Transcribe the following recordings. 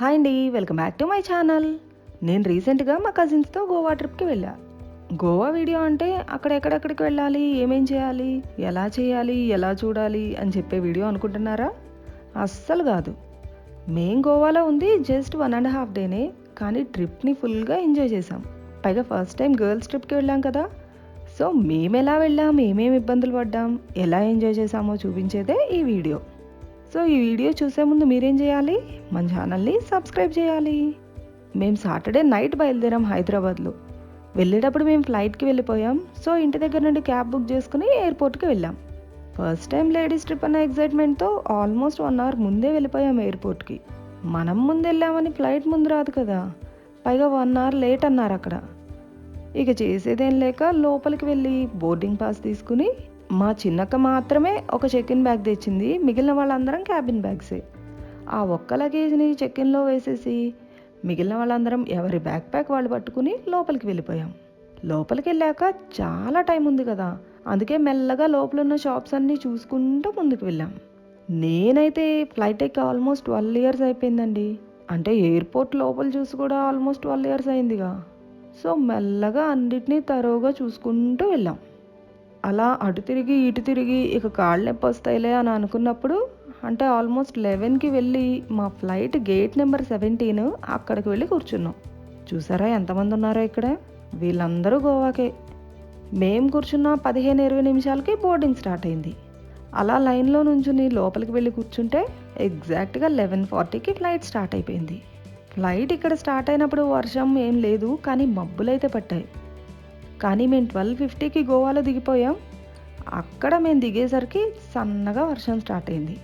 Hi అండి welcome back to my channel నేను రీసెంట్గా మా కజిన్స్తో గోవా ట్రిప్కి వెళ్ళా. గోవా వీడియో అంటే అక్కడ ఎక్కడెక్కడికి వెళ్ళాలి ఏమేం చేయాలి ఎలా చేయాలి ఎలా చూడాలి అని చెప్పే వీడియో అనుకుంటున్నారా? అస్సలు కాదు. మేం గోవాలో ఉంది జస్ట్ వన్ అండ్ హాఫ్ డేనే కానీ ట్రిప్ని ఫుల్గా ఎంజాయ్ చేసాం పైగా ఫస్ట్ టైం గర్ల్స్ ట్రిప్కి వెళ్ళాం కదా. సో మేము ఎలా వెళ్ళాం ఏమేమి ఇబ్బందులు పడ్డాం ఎలా ఎంజాయ్ చేసామో చూపించేదే ఈ వీడియో సో ఈ వీడియో చూసే ముందు మీరేం చేయాలి? మన ఛానల్ని సబ్స్క్రైబ్ చేయాలి. మేము సాటర్డే నైట్ బయలుదేరాం హైదరాబాద్లో. వెళ్ళేటప్పుడు మేము ఫ్లైట్కి వెళ్ళిపోయాం. సో ఇంటి దగ్గర నుండి క్యాబ్ బుక్ చేసుకుని ఎయిర్పోర్ట్కి వెళ్ళాం. ఫస్ట్ టైం లేడీస్ ట్రిప్ అన్న ఎగ్జైట్మెంట్తో ఆల్మోస్ట్ వన్ అవర్ ముందే వెళ్ళిపోయాం ఎయిర్పోర్ట్కి. మనం ముందు వెళ్ళామని ఫ్లైట్ ముందు రాదు కదా. పైగా వన్ అవర్ లేట్ అన్నారు అక్కడ. ఇక చేసేదేం లేక లోపలికి వెళ్ళి బోర్డింగ్ పాస్ తీసుకుని మా చిన్నక్క మాత్రమే ఒక చెక్ ఇన్ బ్యాగ్ తెచ్చింది. మిగిలిన వాళ్ళందరం క్యాబిన్ బ్యాగ్సే ఆ ఒక్క లగేజ్ని చెక్ ఇన్లో వేసేసి మిగిలిన వాళ్ళందరం ఎవరి బ్యాక్ ప్యాక్ వాళ్ళు పట్టుకుని లోపలికి వెళ్ళిపోయాం. లోపలికి వెళ్ళాక చాలా టైం ఉంది కదా. అందుకే మెల్లగా లోపల ఉన్న షాప్స్ అన్నీ చూసుకుంటూ ముందుకు వెళ్ళాం. నేనైతే ఫ్లైట్ ఎక్కి ఆల్మోస్ట్ ట్వెల్వ్ ఇయర్స్ అయిపోయిందండి. అంటే ఎయిర్పోర్ట్ లోపల చూసి కూడా ఆల్మోస్ట్ ట్వెల్వ్ ఇయర్స్ అయిందిగా. సో మెల్లగా అన్నిటినీ తరోగా చూసుకుంటూ వెళ్ళాం. అలా అటు తిరిగి ఇటు తిరిగి ఇక కాళ్ళు నొప్పి వస్తాయిలే అని అనుకున్నప్పుడు అంటే ఆల్మోస్ట్ లెవెన్కి వెళ్ళి మా ఫ్లైట్ గేట్ నెంబర్ సెవెంటీన్ అక్కడికి వెళ్ళి కూర్చున్నాం. చూసారా ఎంతమంది ఉన్నారో ఇక్కడ? వీళ్ళందరూ గోవాకే. మేం కూర్చున్న పదిహేను ఇరవై నిమిషాలకి బోర్డింగ్ స్టార్ట్ అయింది. అలా లైన్లో నుంచుని లోపలికి వెళ్ళి కూర్చుంటే ఎగ్జాక్ట్గా లెవెన్ ఫార్టీకి ఫ్లైట్ స్టార్ట్ అయిపోయింది. ఫ్లైట్ ఇక్కడ స్టార్ట్ అయినప్పుడు వర్షం ఏం లేదు కానీ మబ్బులైతే పట్టాయి. కానీ మేము ట్వెల్వ్ ఫిఫ్టీకి గోవాలో దిగిపోయాం. అక్కడ మేము దిగేసరికి సన్నగా వర్షం స్టార్ట్ అయింది.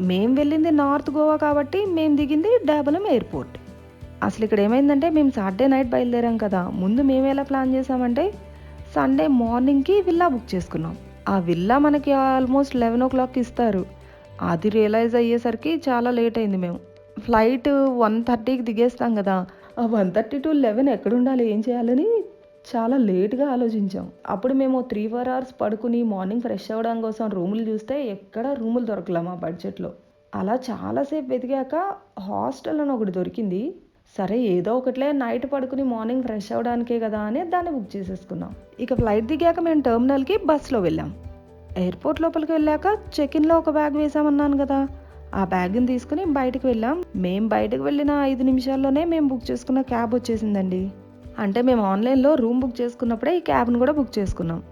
మేము వెళ్ళింది నార్త్ గోవా కాబట్టి మేము దిగింది డాబలం ఎయిర్పోర్ట్. అసలు ఇక్కడ ఏమైందంటే మేము సాటర్డే నైట్ బయలుదేరాం కదా. ముందు మేము ఎలా ప్లాన్ చేసామంటే సండే మార్నింగ్కి విల్లా బుక్ చేసుకున్నాం. ఆ విల్లా మనకి ఆల్మోస్ట్ లెవెన్ ఓ క్లాక్ ఇస్తారు. అది రియలైజ్ అయ్యేసరికి చాలా లేట్ అయింది మేము ఫ్లైట్ వన్ థర్టీకి దిగేస్తాం కదా. ఆ వన్ థర్టీ టు లెవెన్ ఎక్కడ ఉండాలి? ఏం చేయాలని చాలా లేట్గా ఆలోచించాం. అప్పుడు మేము త్రీ ఫోర్ అవర్స్ పడుకుని మార్నింగ్ ఫ్రెష్ అవ్వడం కోసం రూములు చూస్తే ఎక్కడ రూములు దొరకలే మా బడ్జెట్లో అలా చాలాసేపు వెతికాక హాస్టల్ అని ఒకటి దొరికింది. సరే ఏదో ఒకట్లే నైట్ పడుకుని మార్నింగ్ ఫ్రెష్ అవ్వడానికే కదా అని దాన్ని బుక్ చేసేసుకున్నాం. ఇక ఫ్లైట్ దిగాక మేము టెర్మినల్కి బస్లో వెళ్ళాం. ఎయిర్పోర్ట్ లోపలికి వెళ్ళాక చెక్ ఇన్లో ఒక బ్యాగ్ వేసామన్నాను కదా. ఆ బ్యాగ్ని తీసుకుని బయటకు వెళ్ళాం. మేము బయటకు వెళ్ళిన ఐదు నిమిషాల్లోనే మేము బుక్ చేసుకున్న క్యాబ్ వచ్చేసిందండి. అంటే మేము ఆన్లైన్లో రూమ్ బుక్ చేసుకున్నప్పుడే ఈ క్యాబ్ని కూడా బుక్ చేసుకున్నాం.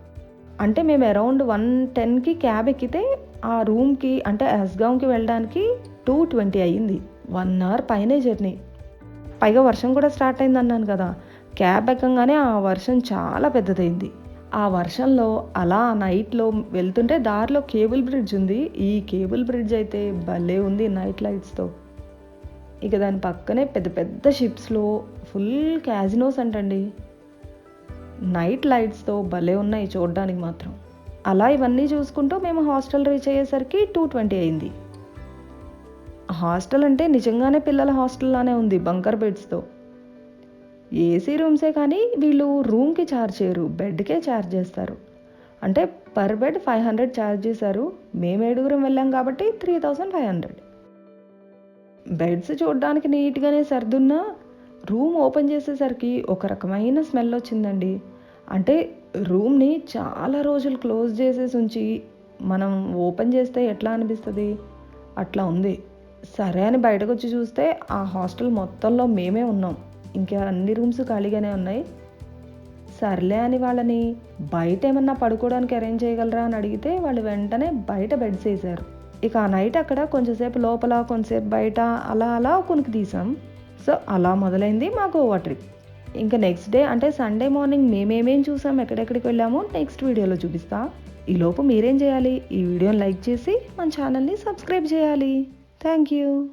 అంటే మేము అరౌండ్ వన్ టెన్కి క్యాబ్ ఎక్కితే ఆ రూమ్కి అంటే అస్గాంకి వెళ్ళడానికి టూ ట్వంటీ అయ్యింది. వన్ అవర్ పైనే జర్నీ. పైగా వర్షం కూడా స్టార్ట్ అయింది అన్నాను కదా. క్యాబ్ ఎక్కగానే ఆ వర్షం చాలా పెద్దదైంది. ఆ వర్షంలో అలా నైట్లో వెళ్తుంటే దారిలో కేబుల్ బ్రిడ్జ్ ఉంది. ఈ కేబుల్ బ్రిడ్జ్ అయితే భలే ఉంది నైట్ లైట్స్తో. ఇక దాని పక్కనే పెద్ద పెద్ద షిప్స్లో ఫుల్ క్యాజినోస్ అంటండి. నైట్ లైట్స్తో భలే ఉన్నాయి చూడడానికి మాత్రం. అలా ఇవన్నీ చూసుకుంటూ మేము హాస్టల్ రీచ్ అయ్యేసరికి టూ ట్వంటీ అయింది. హాస్టల్ అంటే నిజంగానే పిల్లల హాస్టల్లానే ఉంది బంకర్ బెడ్స్తో. ఏసీ రూమ్సే కానీ వీళ్ళు రూమ్కి ఛార్జ్ చేయరు బెడ్కే ఛార్జ్ చేస్తారు. అంటే per bed five hundred charge చేశారు. మేము ఏడుగురం వెళ్ళాం కాబట్టి three thousand five hundred. Beds చూడడానికి నీట్గానే సర్దున్నా రూమ్ ఓపెన్ చేసేసరికి ఒక రకమైన స్మెల్ వచ్చిందండి. అంటే రూమ్ని చాలా రోజులు క్లోజ్ చేసేసి ఉంచి మనం ఓపెన్ చేస్తే ఎట్లా అనిపిస్తుంది? అట్లా ఉంది. సరే అని బయటకు వచ్చి చూస్తే ఆ హాస్టల్ మొత్తంలో మేమే ఉన్నాం. ఇంకా అన్ని రూమ్స్ ఖాళీగానే ఉన్నాయి. సర్లే అని వాళ్ళని బయట ఏమన్నా పడుకోవడానికి అరేంజ్ చేయగలరా అని అడిగితే వాళ్ళు వెంటనే బయట బెడ్స్ వేసారు ఇక ఆ నైట్ అక్కడ కొంచెంసేపు లోపల కొంచెంసేపు బయట అలా అలా కొనికి తీసాం. సో అలా మొదలైంది మా గోవా ట్రిప్. ఇంకా నెక్స్ట్ డే అంటే సండే మార్నింగ్ మేమేమేం చూసాం ఎక్కడెక్కడికి వెళ్ళామో నెక్స్ట్ వీడియోలో చూపిస్తా. ఈలోపు మీరేం చేయాలి? ఈ వీడియోని లైక్ చేసి మన ఛానల్ని సబ్స్క్రైబ్ చేయాలి. Thank you